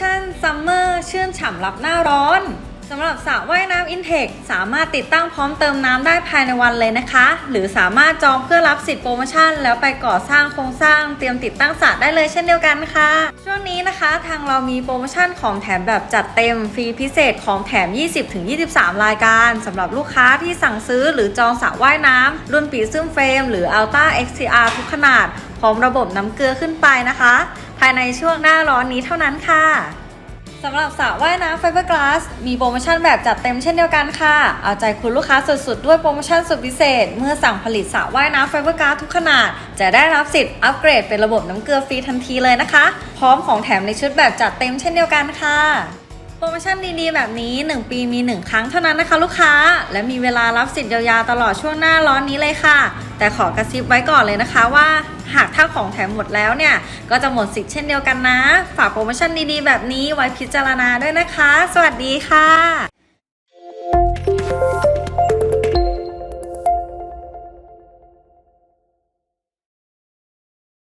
ชั่นซัมเมอร์ชื่นฉ่ำรับหน้าร้อนสำหรับสระว่ายน้ำอินเทคสามารถติดตั้งพร้อมเติมน้ำได้ภายในวันเลยนะคะ หรือสามารถจองเพื่อรับสิทธิ์โปรโมชั่น แล้วไปก่อสร้างโครงสร้างเตรียมติดตั้งสระได้เลยเช่นเดียวกันค่ะ ช่วงนี้นะคะทางเรามีโปรโมชั่นของแถมแบบจัดเต็มฟรีพิเศษของแถม 20-23 รายการสำหรับลูกค้าที่สั่งซื้อหรือจองสระว่ายน้ำรุ่นปีซึมเฟรมหรือ Ultra XTR ทุกขนาดพร้อมระบบน้ำเกลือขึ้นไปนะคะ ภายในช่วงหน้าร้อนนี้เท่านั้นค่ะสำหรับสระว่ายน้ำไฟเบอร์กลาสมีโปรโมชั่นแบบจัดเต็มเช่นเดียวกันค่ะ เอาใจคุณลูกค้าสุดๆ ด้วยโปรโมชั่นสุดพิเศษ เมื่อสั่งผลิตสระว่ายน้ำไฟเบอร์กลาสทุกขนาด จะได้รับสิทธิ์อัปเกรดเป็นระบบน้ำเกลือฟรีทันทีเลยนะคะ พร้อมของแถมในชุดแบบจัดเต็มเช่นเดียวกันค่ะ โปรโมชั่นดีๆ แบบนี้ 1 ปีมี 1 ครั้งเท่านั้นนะคะ ลูกค้า และมีเวลารับสิทธิ์ยาวๆตลอดช่วงหน้าร้อนนี้เลยค่ะ แต่ขอกระซิบไว้ก่อนเลยนะคะว่า หากถ้าของแถมหมดแล้วเนี่ย ก็จะหมดสิทธิ์เช่นเดียวกันนะ ฝากโปรโมชั่นดีๆ แบบนี้ไว้พิจารณาด้วยนะคะ สวัสดีค่ะ